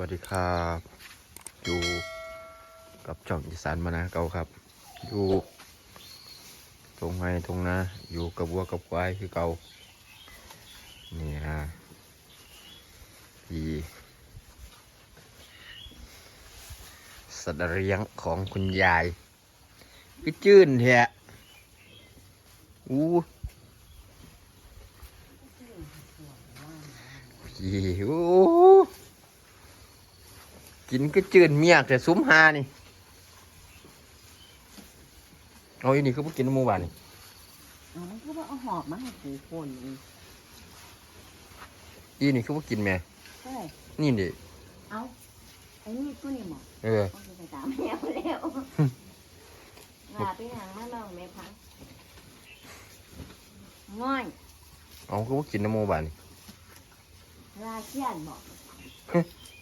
วัสดีครับ อยู่กับช่องอีสานมานะเก่าครับ อยู่ตรงไห้ตรงนาอยู่กับวัวกับควายคือเก่านี่ฮะที่สัตว์เลี้ยงของคุณยายก็จื้นแท้อู้ยี่โอ้ กินก็จืดเมียกแต่ซุ้มหานี่เอาอีนี่คือพวกกินน้ำหมูบานนี่อ๋อคือว่าเอาหอบมาให้กูคนอีกอีนี่คือพวกกินแม่ใช่นี่ดิเอาไอ้นี่กูนี่หมอเออเอาไปตามแมวแล้วลาไปหางมาลองแม่พังง่อยเอาคือพวกกินน้ำหมูบานนี่ลาเชียนบอก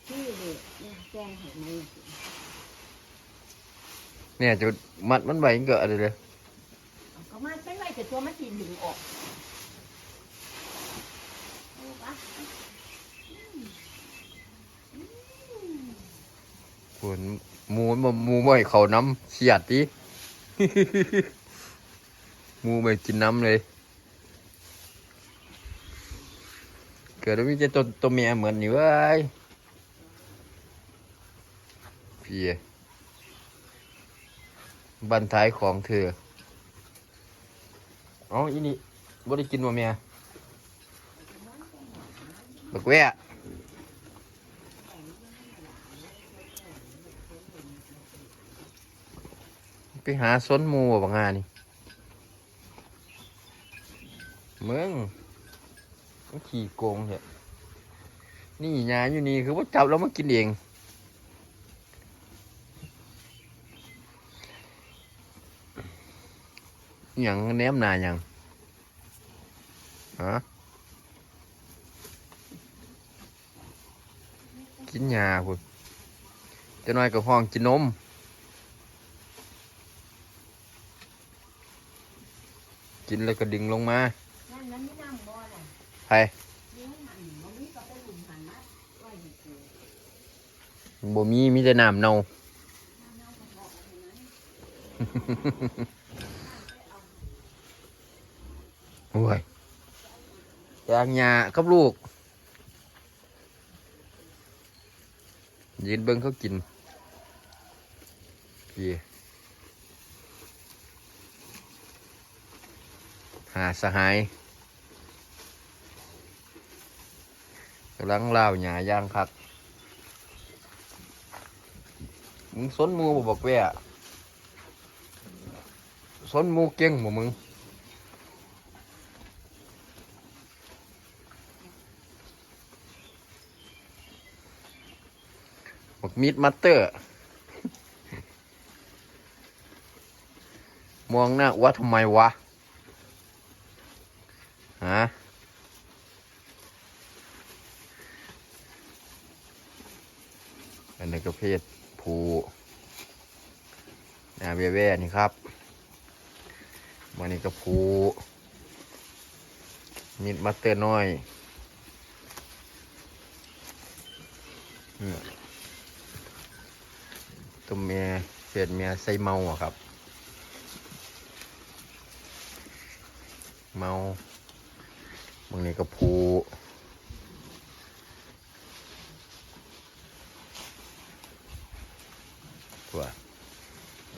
ที่เด็กเนี่ยแกงเห็ดไหมเนี่ยจะมัดมันไว้เกิดอะไรเลยเอาก็มาไปไว้แต่ตัวมันสีดึงออกเอาปะปวดหมูมันหมูไม่ให้เขาน้ำเฉียดดิหมูไม่กินน้ำเลย เกิดว่ามีแต่ตัวตัวเมียเหมือนอยู่ เว้ยพี่บันท้ายของเธออ๋ออีนี่บ่ได้กินว่เมียบักแวะไปหาส้นมูบ่างงานนี่เมืองมันขี่โกงเหรอนี่ยาอยู่นี่คือว่าจับแล้วมากินเอง อหย่างแนมหนาอย่างฮะกินยาพุ่นจะน้อ ยกับห้องกินนมกินแล้วก็ดึงลางบ่อน่ะไปเลี้ยงมันมันนี่ก็ไปหลุมหันมาไว้ให้กูบ่มีมีแต่น้ำเน่าโอ้ยยางยากับลูก ยืนเบิ้งเขากินพี่หาสหายกำลังเล่าวหยาย่างคักมึงสนมูบ่บอกแว่สนมูเก่งบ่มึง บอก มีดมัตเตอร์ มองหน้าว่าทำไมวะ ฮะ อันนี้ก็เพศผู้นาเวเว่นี่ครับมันนี่ก็ผูมิดมัตเตอร์น้อยเนี่ย ตัวเมียเศษเมียใส่เมาอะครับ เมามันนี่ก็ผูตัว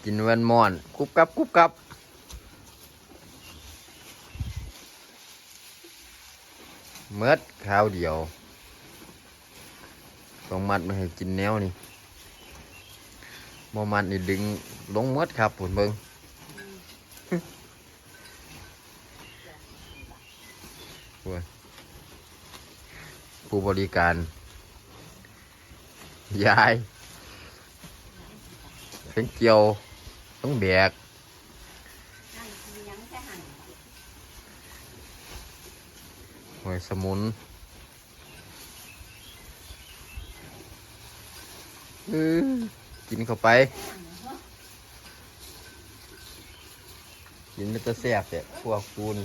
กินวันมอนกุบกับกุบกับเมดข้าวเดียวต้องมัดม่ให้กินแนวนี่ มมันนี่ดึงลงมดครับผมเบิงผู้บริการยายทั้งเกี่ยวทั้งแบกหันหอยสมุนเออ กินเข้าไป กินมันจะแซ่บแต่พวกคูน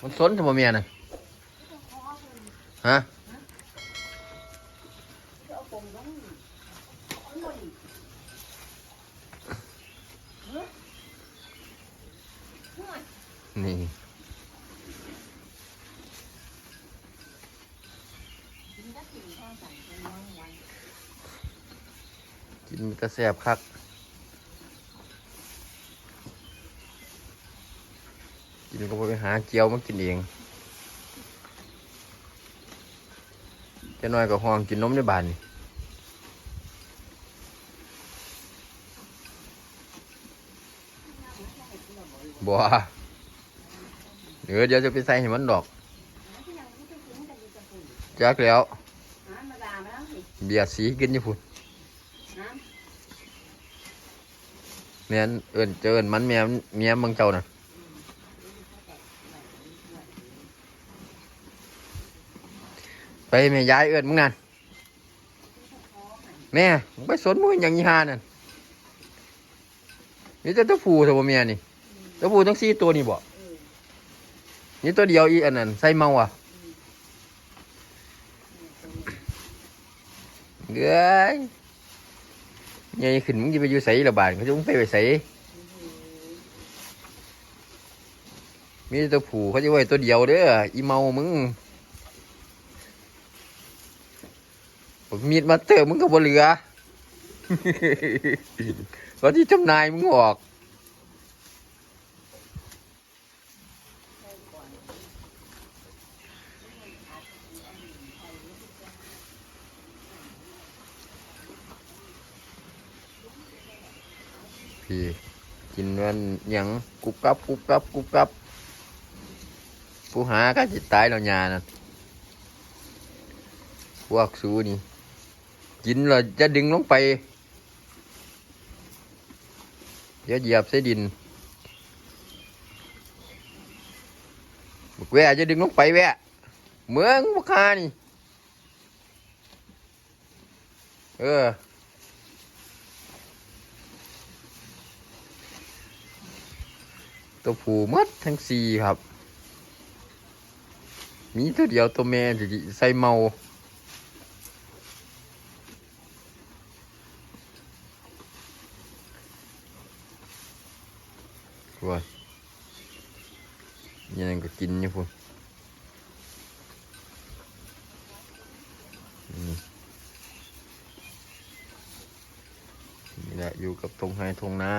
มันสนทำไมเมียน่ะฮะ เอาปงต้องเอาหมดอีกเฮ้ยห่วย นี่ กินก็กินข้าวสั่งเป็นน้องวัน กระแสบคักกินก็บ่ไปหาเจียวมากินเองจะน้อยก็ห้องกินนมในบ้านนี่บัวเดี๋ยวเดี๋ยวจะไปใส่ให้มันดอกที่ยังไม่ได้กินกันดีจะปุ่นจักแล้วน้ำมาดแล้ว เบียดสีกินอยู่พุ่น แม่นเอิ้นเจอเอิ้นมันเมียเมียมึงเจ้าน่ะไปแม่ยายเอิ้นมึงนั่นแม่ไปสนมึงอย่างยี่ห้านั่นนี่แต่ตัวผู้แต่บ่เมียนี่ตัวผู้ทั้งสี่ตัวนี่บ่นี่ตัวเดียวอีอันนั้นใส่เมาอะเอ้ย ใหญ่ขึ้นมึงจะไปอยู่ใส่ระบาดเขาจะมึงไปไปใส่มีแต่ตัวผู้เขาจะไว้ตัวเดียวเด้ออีเมามึงมีดมาเตอร์มึงก็บ่เหลือก็ที่จำนายมึงออก พี่กินมัน หยังกุบกับกุบกับกุบกับผู้หาก็จิตตายแล้วยานะพวกสูนี่กินแล้วจะดึงลงไปเดี๋ยวเหยียบใส่ดินบกแวจะดึงลงไปแวะเมืองบักคานี่ เออ ตัวผู้มัดทั้งสี่ครับ มีตัวเดียวตัวแม่ที่ใส่เมาว้ายังก็กินอยู่พุ่นนี่นี่แหละอยู่กับตรงไฮทงนา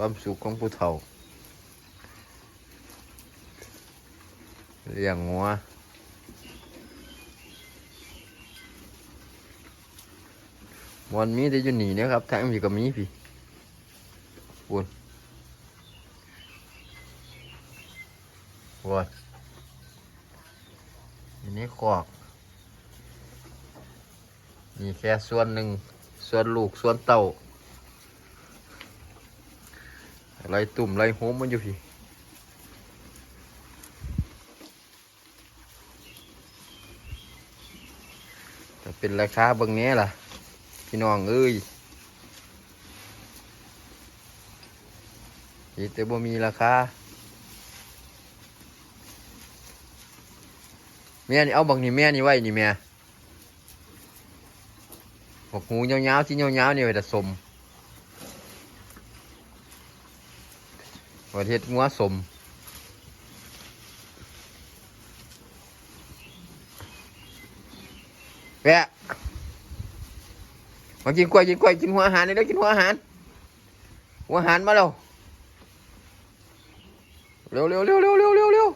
ความสุขของผู้เฒ่าเลี้ยงงัวมันมีแต่อยู่นี่นะครับทางพี่ก็มีพี่วนวนอันนี้ขอกนี่แค่ส่วนหนึ่ง ส่วนลูก ส่วนเต่า ไรตุ่มไรโฮมมันอยู่พี่จะเป็นราคาเบิ่งนี้ล่ะ พี่น้องเอ้ยอีแต่บ่มีราคาแม่นี่เอาบักนี่แม่นี่ไว้นี่แม่บอกหูยาวๆที่ยาวๆนี่ไว้แต่สม ประเทศงัวสมแปะมากินกล้วยกินกล้วยกินหัวอาหารนี่แล้วกินหัวอาหาร หัวอาหารมาแล้วเร็วเร็วเร็วเร็วเร็วเร็วเร็ว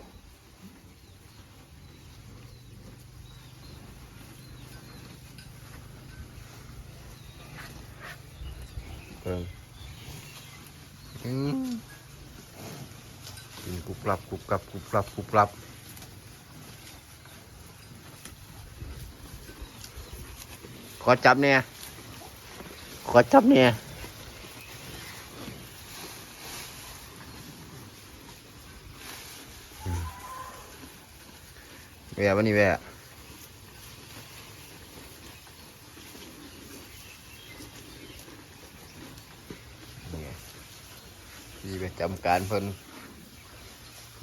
เอิ่มอืม กินกรุบกรับกรุบกรับกรุบกรับกรุบกรับขอจับเนี่ยขอจับเนี่ยแหวะวันนี้แหวะนี่ไงพี่ไปจำการเพิ่น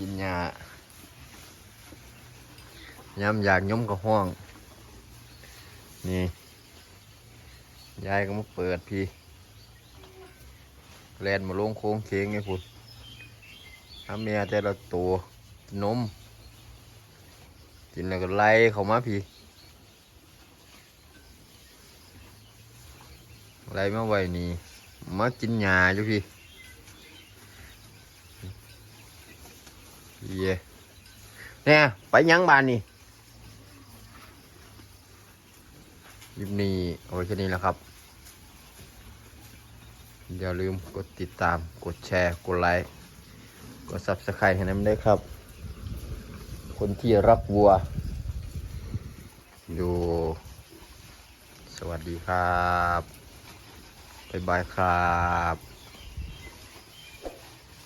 กินยายามอยากยมกับห้อง นี่ ยายก็มาเปิดพี่แลนมาลงโค้งเค้งไงพุ่นถ้าเมียแต่ละตัวนม กินแล้วก็ไล่เขามาพี่ไล่มาไว้นี่ มากินหญ้าอยู่พี่ เย่เนี่ยไปยังบ้านนี่คลิปนี้เอาไว้แค่นี้แหล้วครับ อย่าลืมกดติดตาม กดแชร์ กดไลค์ กด subscribe ให้น้ำได้วยครับ คนที่รักวัว ดู สวัสดีครับบ๊ายบายครับ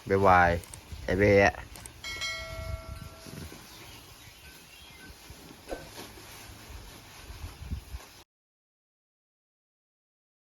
บ๊ายบายไอเบะ